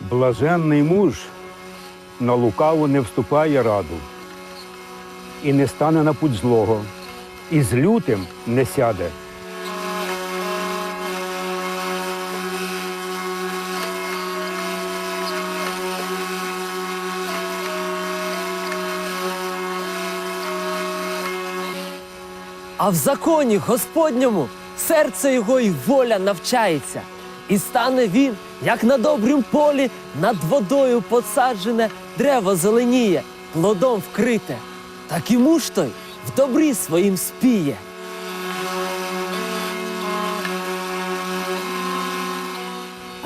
Блаженний муж на лукаву не вступає раду, і не стане на путь злого, і з лютим не сяде. А в законі Господньому серце його і воля навчається. І стане він, як на добрім полі, над водою посаджене древо зеленіє, плодом вкрите. Так і муж той в добрі своїм спіє.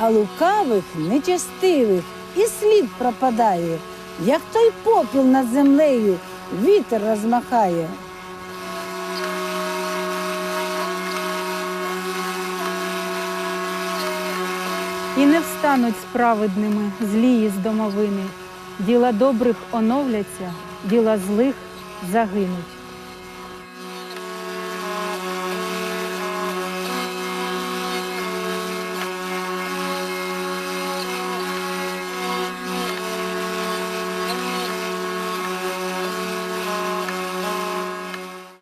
а лукавих, нечестивих і слід пропадає, як той попіл над землею вітер розмахає. І не встануть справедними злії з домовини. Діла добрих оновляться, діла злих загинуть.